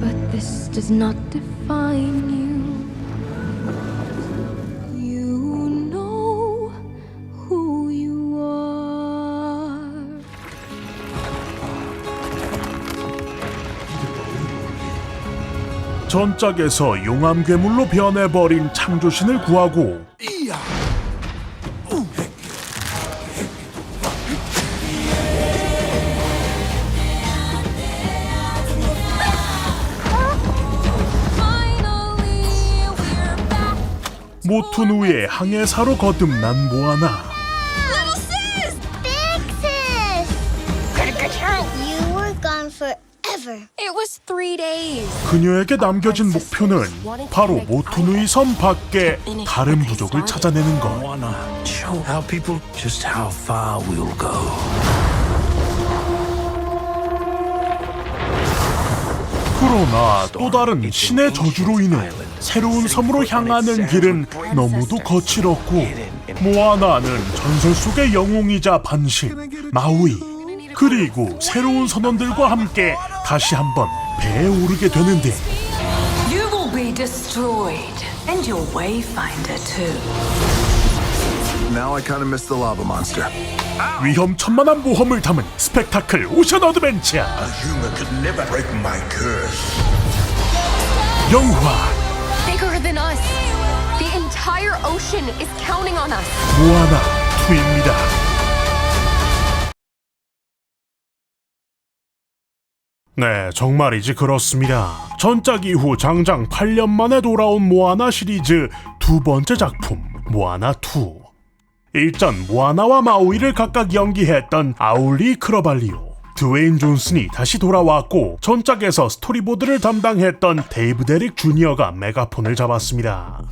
But this does not define you. You know who you are. 전작에서 용암 괴물로 변해버린 창조신을 구하고 Finally, 모투누이의 항해사로 거듭난 모아나 Little sis! Big sis! You were gone forever. It was three days. 그녀에게 남겨진 목표는 바로 모투누이 섬 밖에 다른 부족을 찾아내는 것 wanna show our people just how far we'll go. 그러나 또 다른 신의 저주로 인해 새로운 섬으로 향하는 길은 너무도 거칠었고 모아나는 전설 속의 영웅이자 반신 마우이 그리고 새로운 선원들과 함께 다시 한번 배에 오르게 되는데 You will be destroyed, and your wayfinder too. Now I kind of miss the lava monster. 위험천만한 모험을 담은 스펙타클 오션 어드벤처 A human could never break my curse. 영화 than us. The entire ocean is counting on us. 모아나 2입니다. 네, 정말이지 그렇습니다. 전작 이후 장장 8년 만에 돌아온 모아나 시리즈 두 번째 작품 모아나 2. 일전 모아나와 마우이를 각각 연기했던 아울리 크러발리오, 드웨인 존슨이 다시 돌아왔고 전작에서 스토리보드를 담당했던 데이브 데릭 주니어가 메가폰을 잡았습니다.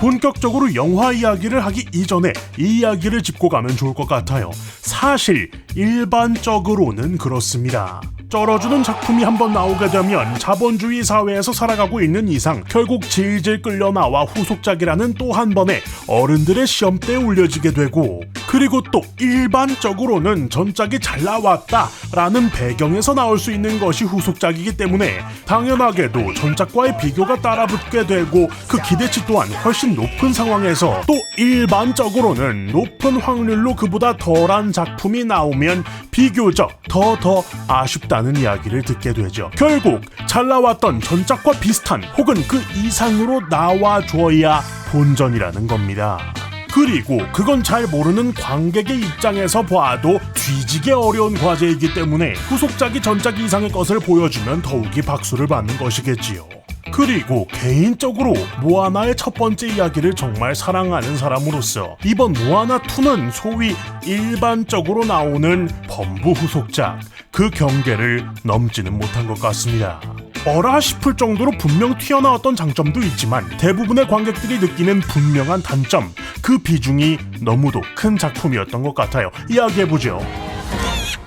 본격적으로 영화 이야기를 하기 이전에 이 이야기를 짚고 가면 좋을 것 같아요. 사실 일반적으로는 그렇습니다. 쩔어주는 작품이 한번 나오게 되면 자본주의 사회에서 살아가고 있는 이상 결국 질질 끌려 나와 후속작이라는 또 한 번의 어른들의 시험대에 올려지게 되고 그리고 또 일반적으로는 전작이 잘 나왔다라는 배경에서 나올 수 있는 것이 후속작이기 때문에 당연하게도 전작과의 비교가 따라붙게 되고 그 기대치 또한 훨씬 높은 상황에서 또 일반적으로는 높은 확률로 그보다 덜한 작품이 나오면 비교적 더더 아쉽다는 이야기를 듣게 되죠. 결국 잘 나왔던 전작과 비슷한 혹은 그 이상으로 나와줘야 본전이라는 겁니다. 그리고 그건 잘 모르는 관객의 입장에서 봐도 뒤지게 어려운 과제이기 때문에 후속작이 전작 이상의 것을 보여주면 더욱이 박수를 받는 것이겠지요. 그리고 개인적으로 모아나의 첫 번째 이야기를 정말 사랑하는 사람으로서 이번 모아나 2는 소위 일반적으로 나오는 범부 후속작 그 경계를 넘지는 못한 것 같습니다. 어라 싶을 정도로 분명 튀어나왔던 장점도 있지만 대부분의 관객들이 느끼는 분명한 단점 그 비중이 너무도 큰 작품이었던 것 같아요. 이야기해보죠.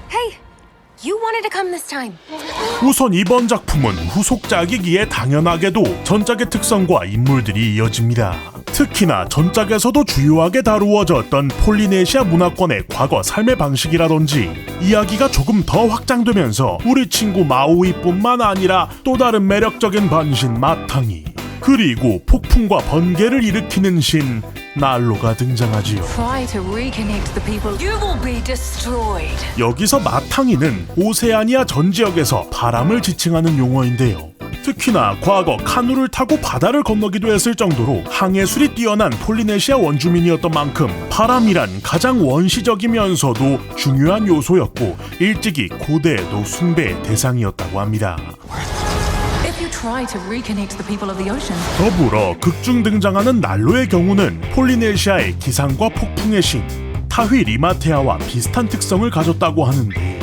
Hey, you wanted to come this time. 우선 이번 작품은 후속작이기에 당연하게도 전작의 특성과 인물들이 이어집니다. 특히나 전작에서도 주요하게 다루어졌던 폴리네시아 문화권의 과거 삶의 방식이라든지 이야기가 조금 더 확장되면서 우리 친구 마우이뿐만 아니라 또 다른 매력적인 반신 마탕이 그리고 폭풍과 번개를 일으키는 신 난로가 등장하지요. Try to reconnect the people. You will be destroyed. 여기서 마탕이는 오세아니아 전 지역에서 바람을 지칭하는 용어인데요. 특히나 과거 카누를 타고 바다를 건너기도 했을 정도로 항해술이 뛰어난 폴리네시아 원주민이었던 만큼 바람이란 가장 원시적이면서도 중요한 요소였고 일찍이 고대에도 숭배의 대상이었다고 합니다. 더불어 극중 등장하는 난로의 경우는 폴리네시아의 기상과 폭풍의 신 타휘 리마테아와 비슷한 특성을 가졌다고 하는데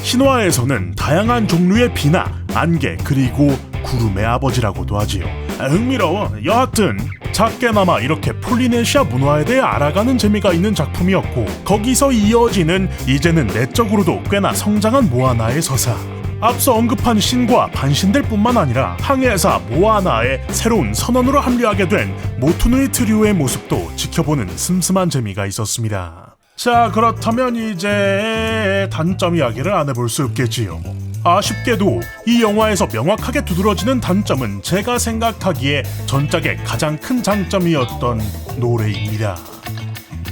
신화에서는 다양한 종류의 비나 안개 그리고 구름의 아버지라고도 하지요. 아, 흥미로워. 여하튼 작게나마 이렇게 폴리네시아 문화에 대해 알아가는 재미가 있는 작품이었고 거기서 이어지는 이제는 내적으로도 꽤나 성장한 모아나의 서사. 앞서 언급한 신과 반신들 뿐만 아니라 항해사 모아나의 새로운 선원으로 합류하게 된 모투누이 트리오의 모습도 지켜보는 슴슴한 재미가 있었습니다. 자 그렇다면 이제 단점 이야기를 안 해볼 수 없겠지요. 아쉽게도 이 영화에서 명확하게 두드러지는 단점은 제가 생각하기에 전작의 가장 큰 장점이었던 노래입니다.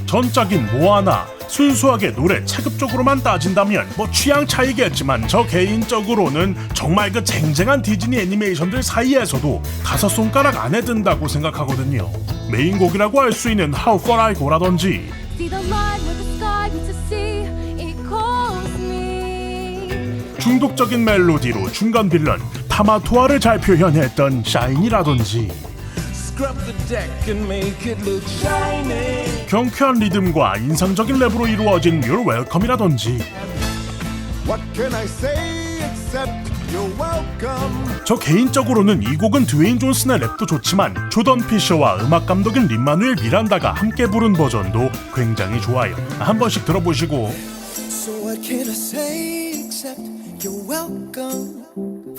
전작인 모아나 순수하게 노래 체급적으로만 따진다면 뭐 취향 차이겠지만 저 개인적으로는 정말 그 쟁쟁한 디즈니 애니메이션들 사이에서도 다섯 손가락 안에 든다고 생각하거든요. 메인곡이라고 할 수 있는 How Far I Go라든지. 중독적인 멜로디로 중간 빌런 타마토아를 잘 표현했던 샤인이라든지 경쾌한 리듬과 인상적인 랩으로 이루어진 You're Welcome이라든지 What can I say except you're welcome? 저 개인적으로는 이 곡은 드웨인 존슨의 랩도 좋지만 조던 피셔와 음악 감독인 린마누엘 미란다가 함께 부른 버전도 굉장히 좋아요. 한 번씩 들어보시고 So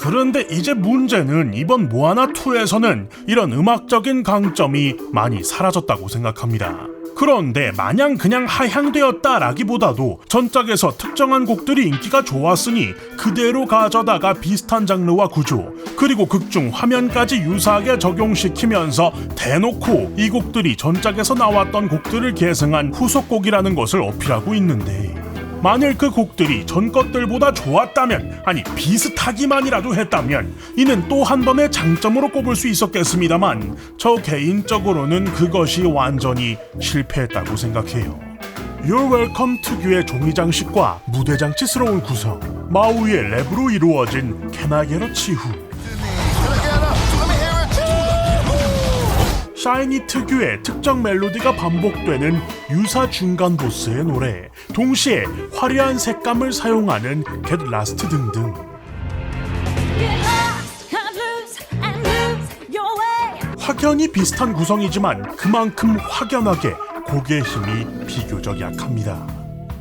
그런데 이제 문제는 이번 모아나 2에서는 이런 음악적인 강점이 많이 사라졌다고 생각합니다. 그런데 마냥 그냥 하향되었다라기보다도 전작에서 특정한 곡들이 인기가 좋았으니 그대로 가져다가 비슷한 장르와 구조 그리고 극중 화면까지 유사하게 적용시키면서 대놓고 이 곡들이 전작에서 나왔던 곡들을 계승한 후속곡이라는 것을 어필하고 있는데 만일 그 곡들이 전 것들보다 좋았다면 아니 비슷하기만이라도 했다면 이는 또 한 번의 장점으로 꼽을 수 있었겠습니다만 저 개인적으로는 그것이 완전히 실패했다고 생각해요. You're Welcome 특유의 종이 장식과 무대 장치스러운 구성, 마우이의 랩으로 이루어진 캐나게러 치후, 샤이니 특유의 특정 멜로디가 반복되는 유사 중간 보스의 노래, 동시에 화려한 색감을 사용하는 Get Lost 등등. 확연히 비슷한 구성이지만 그만큼 확연하게 곡의 힘이 비교적 약합니다.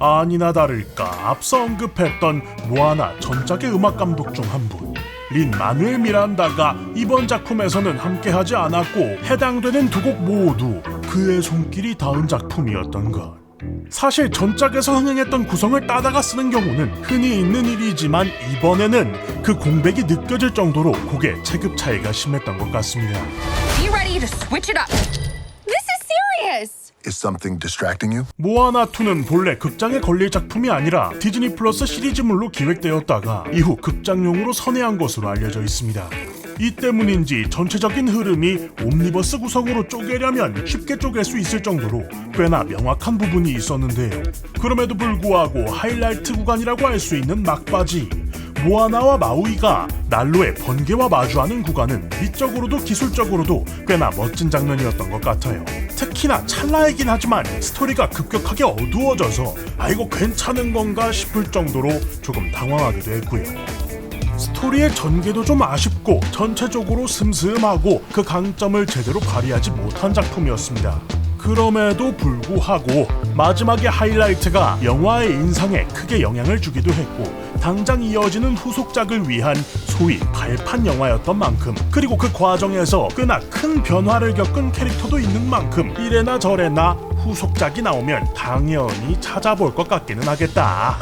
아니나 다를까 앞서 언급했던 모아나 전작의 음악 감독 중 한 분. 린 마누엘 미란다가 이번 작품에서는 함께하지 않았고 해당되는 두 곡 모두 그의 손길이 닿은 작품이었던 것. 사실 전작에서 흥행했던 구성을 따다가 쓰는 경우는 흔히 있는 일이지만 이번에는 그 공백이 느껴질 정도로 곡의 체급 차이가 심했던 것 같습니다. Be ready to switch it up. This is serious. Is something distracting you? 모아나 2는 본래 극장에 걸릴 작품이 아니라 디즈니 플러스 시리즈물로 기획되었다가 이후 극장용으로 선회한 것으로 알려져 있습니다. 이 때문인지 전체적인 흐름이 옴니버스 구성으로 쪼개려면 쉽게 쪼갤 수 있을 정도로 꽤나 명확한 부분이 있었는데요. 그럼에도 불구하고 하이라이트 구간이라고 할 수 있는 막바지 모아나와 마우이가 난로의 번개와 마주하는 구간은 미적으로도 기술적으로도 꽤나 멋진 장면이었던 것 같아요. 특히나 찰나이긴 하지만 스토리가 급격하게 어두워져서 아 이거 괜찮은 건가 싶을 정도로 조금 당황하기도 했고요. 스토리의 전개도 좀 아쉽고 전체적으로 슴슴하고 그 강점을 제대로 발휘하지 못한 작품이었습니다. 그럼에도 불구하고 마지막의 하이라이트가 영화의 인상에 크게 영향을 주기도 했고 당장 이어지는 후속작을 위한 소위 발판 영화였던 만큼 그리고 그 과정에서 꽤나 큰 변화를 겪은 캐릭터도 있는 만큼 이래나 저래나 후속작이 나오면 당연히 찾아볼 것 같기는 하겠다.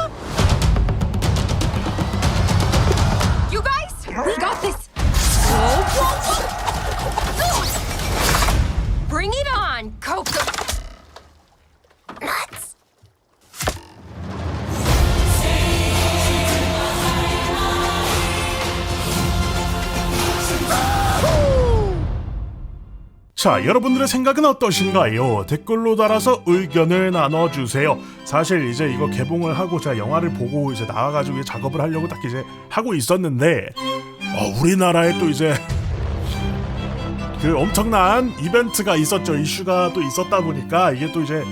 자, 여러분들의 생각은 어떠신가요? 댓글로 달아서 의견을 나눠주세요. 사실 이제 이거 개봉을 하고 제가 영화를 보고 이제 나와가지고 작업을 하려고 딱 이제 하고 있었는데, 어, 우리나라에 또 이제 그 엄청난 이벤트가 있었죠. 이슈가 또 있었다 보니까 이게 또 이제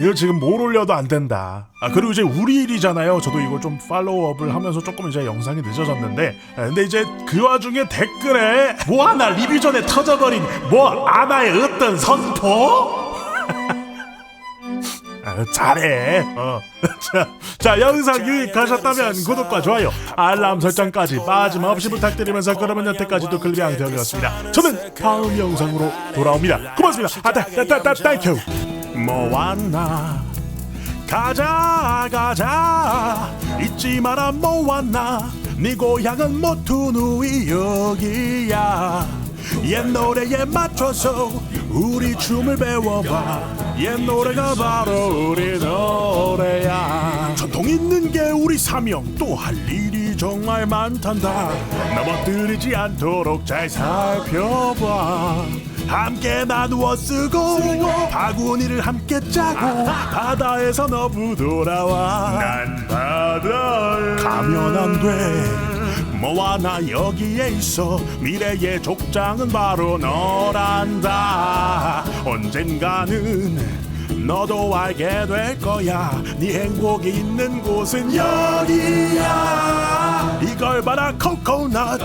이거 지금 뭘 올려도 안 된다. 아 그리고 이제 우리 일이잖아요. 저도 이걸 좀 팔로우업을 하면서 조금 이제 영상이 늦어졌는데, 아, 근데 이제 그 와중에 댓글에 뭐 하나 리뷰 전에 터져버린 뭐 아나의 어떤 선포? 아, 잘해. 어. 자, 자, 영상 유익하셨다면 구독과 좋아요, 알람 설정까지 빠짐없이 부탁드리면서 그러면 여태까지도 글비앙대형이었습니다. 저는 다음 영상으로 돌아옵니다. 고맙습니다. 아, 따, 따, 따, 따, 땡큐. 모아나? 가자 가자. 잊지 마라 모았나? 네 고향은 모투누이 여기야. 옛 노래에 맞춰서 우리 춤을 배워봐. 옛 노래가 바로 우리 노래야. 전통 있는 게 우리 사명. 또 할 일이 정말 많단다. 넘어뜨리지 않도록 잘 살펴봐 함께 나누어 쓰고 바구니를 함께 짜고 바다에서 너부 돌아와. 난 바다에 가면 안돼. 뭐와 나 여기에 있어. 미래의 족장은 바로 너란다. 언젠가는 너도 알게 될 거야. 네 행복이 있는 곳은 여기야. 이걸 봐라 코코넛